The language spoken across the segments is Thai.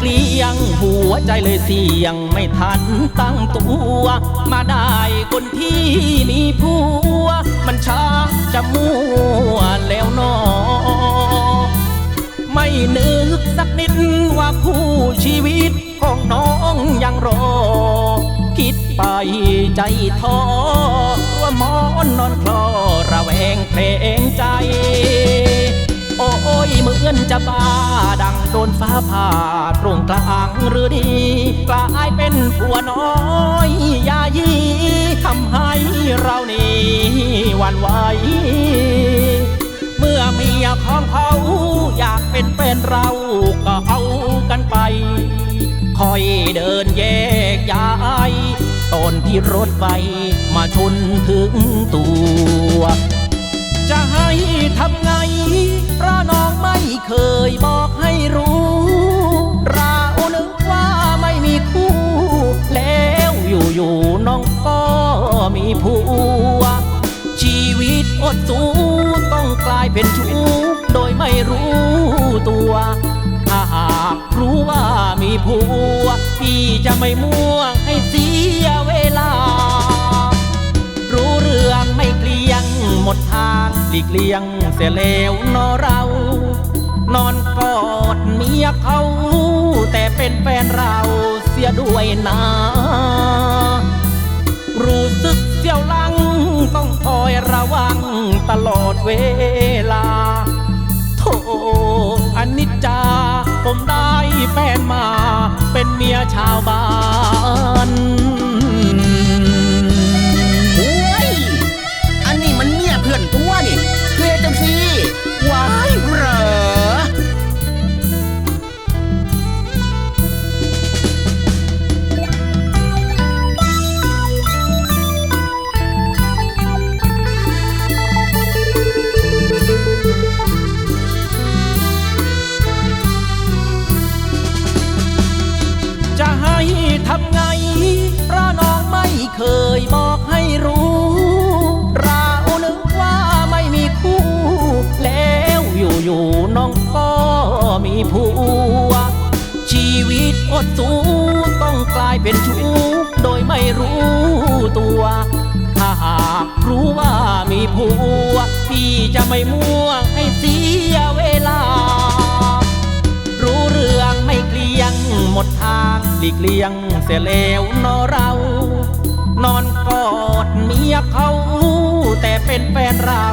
ปลียังผัวใจเลยเสี่ยงไม่ทันตั้งตัว มาได้คนที่มีผัว มันช้าจะมั่วแล้วนอ ไม่นึกสักนิดว่าคู่ชีวิตของน้องยังรอ คิดไปใจท้อว่ามอนนอนคลอระแวงเพลงใจ โอ้ยเหมือนจะบ้าดังโดนฟ้าผ่าตรงกลางหรือดีกลายเป็นผัวน้อยยายีทำให้เรานี่หวันไหวเมื่อเมียของเขาอยากเป็นแฟนเราก็เอากันไปคอยเดินแยกย้ายตอนที่รถไฟมาชนถึงตัว จะให้ทำไง เพราะน้องไม่เคยบอกให้รู้ รานึกว่าไม่มีคู่ แล้วอยู่ๆน้องก็มีผัว ชีวิตอดสูต้องกลายเป็นชู้โดยไม่รู้ตัว ถ้าหากรู้ว่ามีผัว พี่จะไม่ม่ว ลีกเลี่ยงเสียแล้วนอเรา นอนกอดเมียเขา แต่เป็นแฟนเราเสียด้วยนะรู้สึกเสียวลัง ต้องคอยระวังตลอดเวลาโธ่อนิจจาผมได้แฟนมา เป็นเมียชาวบ้าน ผัว ชีวิตอดสูต้องกลายเป็นชู้โดยไม่รู้ตัว ถ้าหากรู้ว่ามีผัว พี่จะไม่มั่วให้เสียเวลา รู้เรื่องไม่เกลียงหมดทางหลีกเลี่ยงเสียแล้วนอเรา นอนกอดเมียเขา แต่เป็นแฟนเรา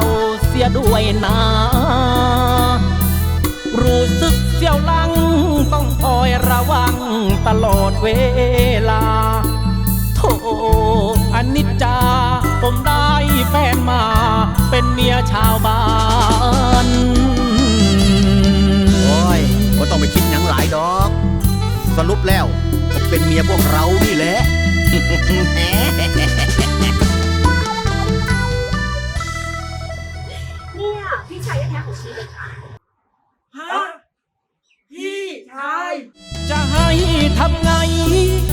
เสียด้วยนะ เสียวหลังต้องคอยระวังตลอดเวลาโธ่อนิจจา ผมได้แฟนมา เป็นเมียชาวบ้าน โอ้ยก็ต้องไปคิดหยังหลายดอก สรุปแล้วก็เป็นเมียพวกเรานี่แหละ เนี่ยพี่ชายแท้ๆของชีเลยค่ะ ฮะพี่ ชาย จะให้ทำไง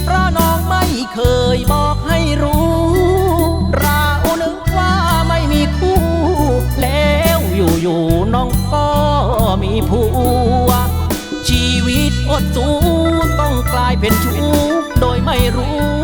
เพราะน้องไม่เคยบอกให้รู้ ราอนึกว่าไม่มีคู่ แล้วอยู่ๆน้องก็มีผัว ชีวิตอดสูต้องกลายเป็นชู้โดยไม่รู้